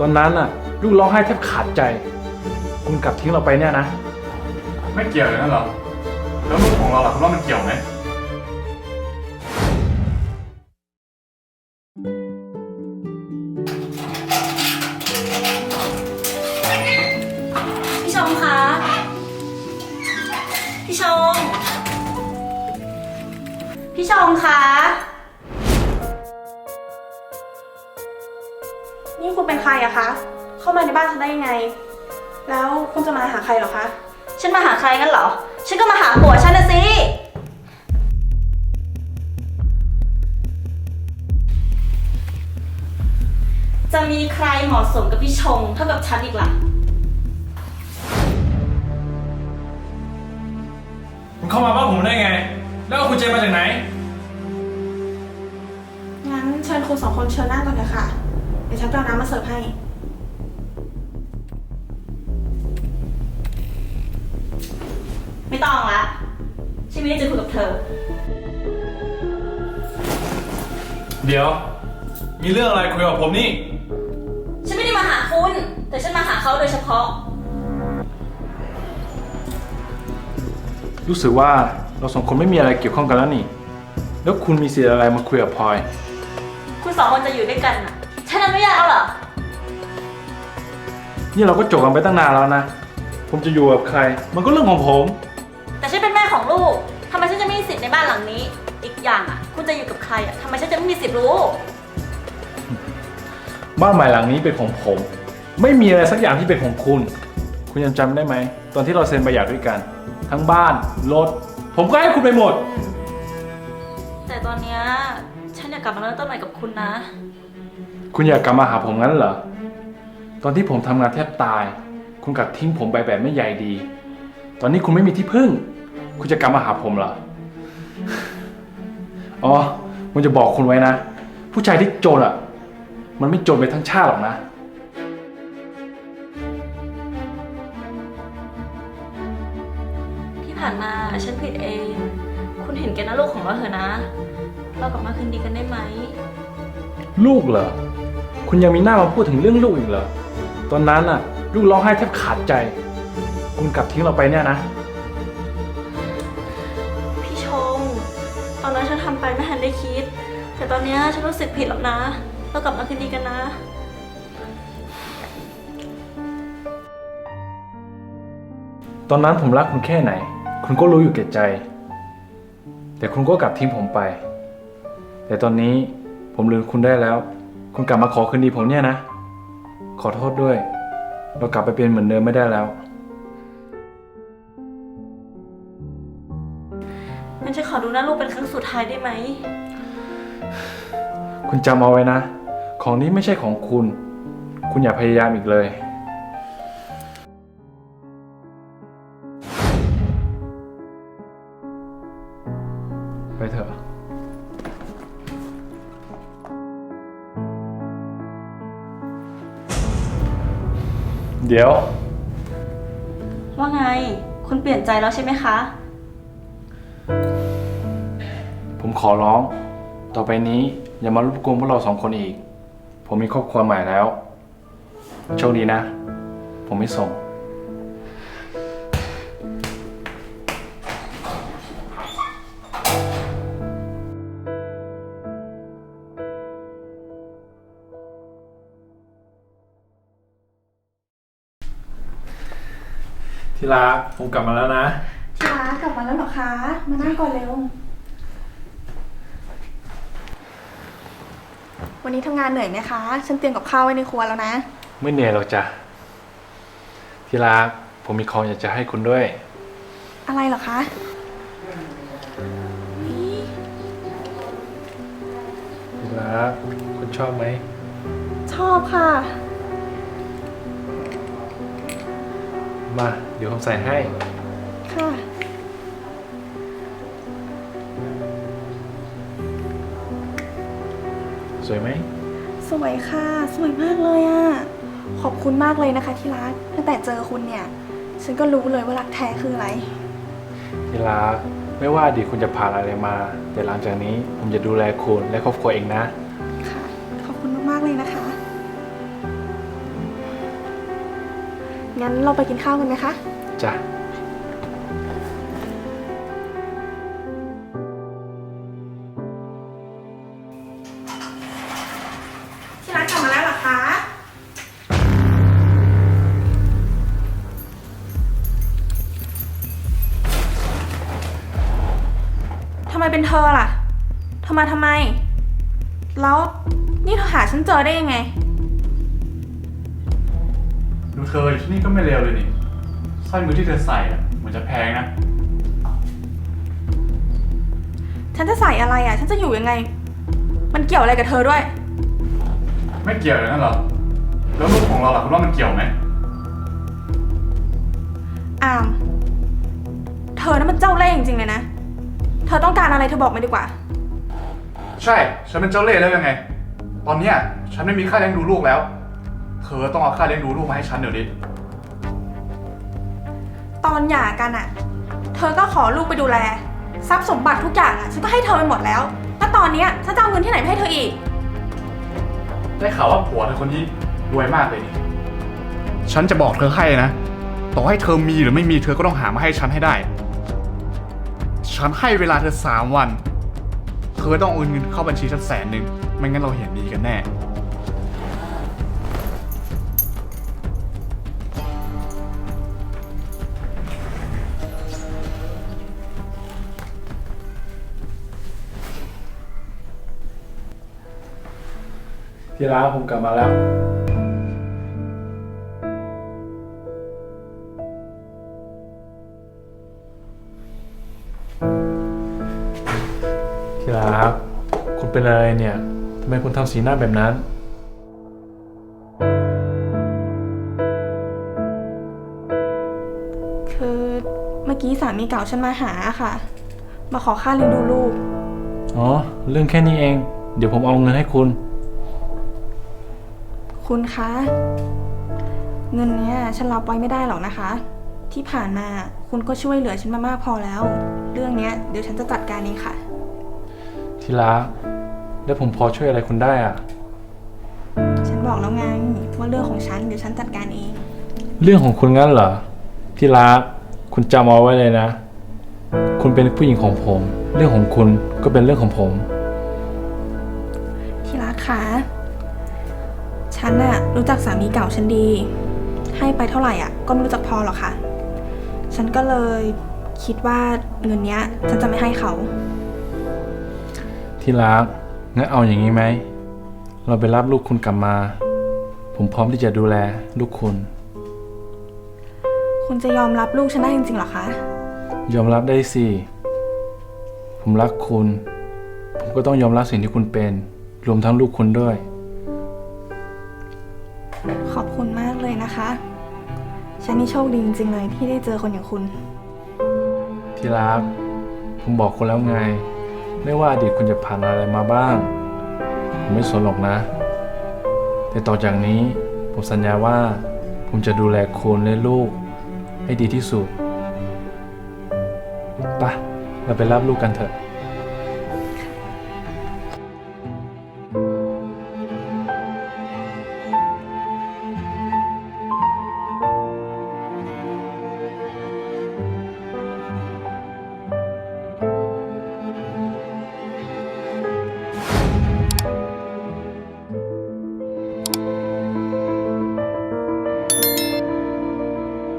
ตอนนั้นน่ะ ลูกร้องไห้แทบขาดใจ คุณกลับทิ้งเราไปเนี่ยนะ ไม่เกี่ยวเลยนั่นเหรอ แล้วลูกของเราล่ะคุณว่ามันเกี่ยวไหม พี่ชมคะ พี่ชม พี่ชมคะ ณเป็นใครอะคะ เข้ามาในบ้านฉันได้ยังไง แล้วคุณจะมาหาใครเหรอคะ ฉันมาหาใครกันเหรอ ฉันก็มาหาผัวฉันนะสิ จะมีใครเหมาะสมกับพี่ชงเท่ากับฉันอีกล่ะ คุณเข้ามาบ้านผมได้ไง แล้วเอาคุณเจมาจากไหน งั้นเชิญคุณสองคนเชิญนั่งก่อนเลยค่ะเดี๋ยวฉันจะเอาน้ำมาเสิร์ฟให้ ไม่ต้องละฉันไม่ได้จะคุยกับเธอ เดี๋ยว มีเรื่องอะไรคุยกับผมนี่ ฉันไม่ได้มาหาคุณ แต่ฉันมาหาเขาโดยเฉพาะ รู้สึกว่าเราสองคนไม่มีอะไรเกี่ยวข้องกันแล้วนี่ แล้วคุณมีสิทธิ์อะไรมาคุยกับพลอย คุณสองคนจะอยู่ด้วยกันน่ะ ฉันอนุญาตแล้วเหรอ นี่เราก็จบกันไปตั้งนานแล้วนะ ผมจะอยู่กับใคร มันก็เรื่องของผม แต่ฉันเป็นแม่ของลูกทำไมฉันจะไม่มีสิทธิ์ในบ้านหลังนี้ อีกอย่างอะ คุณจะอยู่กับใครอะทำไมฉันจะไม่มีสิทธิ์รู้ บ้านใหม่หลังนี้เป็นของผม ไม่มีอะไรสักอย่างที่เป็นของคุณ คุณยังจำได้ไหม ตอนที่เราเซ็นใบหย่าด้วยกัน ทั้งบ้าน รถ ผมก็ให้คุณไปหมด แต่ตอนเนี้ยฉันอยากกลับมาเริ่มต้นใหม่กับคุณนะ คุณอยากกลับมาหาผมงั้นเหรอ ตอนที่ผมทำงานแทบตาย คุณกลับทิ้งผมไปแบบไม่ใยดี ตอนนี้คุณไม่มีที่พึ่ง คุณจะกลับมาหาผมเหรอ อ๋อผมจะบอกคุณไว้นะ ผู้ชายที่จนอะ มันไม่จนไปทั้งชาติหรอกนะ ที่ผ่านมาฉันผิดเอง คุณเห็นแก่หน้าลูกของเราเถอะนะ เรากลับมาคืนดีกันได้ไหม ลูกเหรอ คุณยังมีหน้ามาพูดถึงเรื่องลูกอีกเหรอ ตอนนั้นน่ะ ลูกร้องไห้แทบขาดใจ คุณกลับทิ้งเราไปเนี่ยนะ พี่ชมตอนนั้นฉันทำไปไม่ทันได้คิด แต่ตอนเนี้ยฉันรู้สึกผิดแล้วนะ เรากลับมาคืนดีกันนะ ตอนนั้นผมรักคุณแค่ไหน คุณก็รู้อยู่แก่ใจ แต่คุณก็กลับทิ้งผมไป แต่ตอนนี้ผมลืมคุณได้แล้ว คุณกลับมาขอคืนดีผมเนี่ยนะ ขอโทษด้วย เรากลับไปเป็นเหมือนเดิมไม่ได้แล้วงั้นฉันขอดูหน้าลูกเป็นครั้งสุดท้ายได้ไหม คุณจำเอาไว้นะ ของนี้ไม่ใช่ของคุณ คุณอย่าพยายามอีกเลย ไปเถอะ เดี๋ยว ว่าไง คุณเปลี่ยนใจแล้วใช่ไหมคะ ผมขอร้อง ต่อไปนี้อย่ามารบกวนพวกเราสองคนอีก ผมมีครอบครัวใหม่แล้ว โชคดีนะ ผมไม่ส่ง ที่รักผมกลับมาแล้วนะที่รักกลับมาแล้วเหรอคะ มานั่งก่อนเร็ว วันนี้ทำงานเหนื่อยไหมคะ ฉันเตรียมกับข้าวไว้ในครัวแล้วนะ ไม่เหนื่อยหรอกจ้ะที่รักผมมีของอยากจะให้คุณด้วย อะไรเหรอคะที่รักคุณชอบไหมชอบค่ะ มา เดี๋ยวผมใส่ให้ ค่ะ สวยไหม สวยค่ะ สวยมากเลยอะ่ะขอบคุณมากเลยนะคะที่รัก ตั้งแต่เจอคุณเนี่ย ฉันก็รู้เลยว่ารักแท้คืออะไร ที่รัก ไม่ว่าอดีตคุณจะผ่านอะไรมา แต่หลังจากนี้ผมจะดูแลคุณและครอบครัวเองนะค่ะขอบคุณมากๆเลยนะคะ งั้นเราไปกินข้าวกันไหมคะ จ้ะ ที่ร้านกลับมาแล้วเหรอคะ ทำไมเป็นเธอล่ะเธอมาทำไม แล้วนี่เธอหาฉันเจอได้ยังไง ดูเธออยู่ที่นี่ก็ไม่เลวเลยนี่สร้อยมือที่เธอใส่อะเหมือนจะแพงนะ ฉันจะใส่อะไรอะ ฉันจะอยู่ยังไง มันเกี่ยวอะไรกับเธอด้วย ไม่เกี่ยวเลยนั่นเหรอ แล้วรูปของเราล่ะคุณว่ามันเกี่ยวไหมอาม เธอนั้นมันเจ้าเล่ห์จริงๆเลยนะ เธอต้องการอะไรเธอบอกมาดีกว่า ใช่ ฉันเป็นเจ้าเล่ห์แล้วยังไง ตอนเนี้ยฉันไม่มีค่าเลี้ยงดูลูกแล้ว เธอต้องเอาค่าเลี้ยงดูลูกมาให้ฉันเดี๋ยวนี้ ตอนหย่ากันอะเธอก็ขอลูกไปดูแล ทรัพย์สมบัติทุกอย่างอะฉันก็ให้เธอไปหมดแล้ว แล้วตอนเนี้ยฉันจะเอาเงินที่ไหนไปให้เธออีก ได้ข่าวว่าผัวเธอคนนี้รวยมากเลยนี่ ฉันจะบอกเธอให้นะ ต่อให้เธอมีหรือไม่มีเธอก็ต้องหามาให้ฉันให้ได้ ฉันให้เวลาเธอสามวัน เธอต้องโอนเงินเข้าบัญชีฉันแสนหนึ่งไม่งั้นเราเห็นดีกันแน่ ที่รักผมกลับมาแล้ว ที่รักคุณเป็นอะไรเนี่ย ทำไมคุณทำสีหน้าแบบนั้น คือเมื่อกี้สามีเก่าฉันมาหาค่ะ มาขอค่าเลี้ยงดูลูก อ๋อ เรื่องแค่นี้เอง เดี๋ยวผมเอาเงินให้คุณ คุณคะ เงินเนี้ยฉันรับไว้ไม่ได้หรอกนะคะ ที่ผ่านมาคุณก็ช่วยเหลือฉันมามากพอแล้ว เรื่องเนี้ยเดี๋ยวฉันจะจัดการเองค่ะ ที่รักแล้วผมพอช่วยอะไรคุณได้อะฉันบอกแล้วไงว่าเรื่องของฉันเดี๋ยวฉันจัดการเอง เรื่องของคุณงั้นเหรอที่รักคุณจำเอาไว้เลยนะ คุณเป็นผู้หญิงของผม เรื่องของคุณก็เป็นเรื่องของผม ที่รักคะ ฉันน่ะรู้จักสามีเก่าฉันดี ให้ไปเท่าไหร่อะ ก็ไม่รู้จักพอหรอกค่ะ ฉันก็เลยคิดว่าเงินเนี้ย ฉันจะไม่ให้เขา ที่รักงั้นเอาอย่างนี้ไหม เราไปรับลูกคุณกลับมา ผมพร้อมที่จะดูแลลูกคุณ คุณจะยอมรับลูกฉันได้จริงๆเหรอคะ ยอมรับได้สิ ผมรักคุณ ผมก็ต้องยอมรับสิ่งที่คุณเป็น รวมทั้งลูกคุณด้วย ขอบคุณมากเลยนะคะ ฉันนี่โชคดีจริงๆเลยที่ได้เจอคนอย่างคุณ ที่รัก ผมบอกคุณแล้วไง ไม่ว่าอดีตคุณจะผ่านอะไรมาบ้าง ผมไม่สนหรอกนะ แต่ต่อจากนี้ผมสัญญาว่า ผมจะดูแลคุณและลูก ให้ดีที่สุดไปะเราไปรับลูกกันเถอะ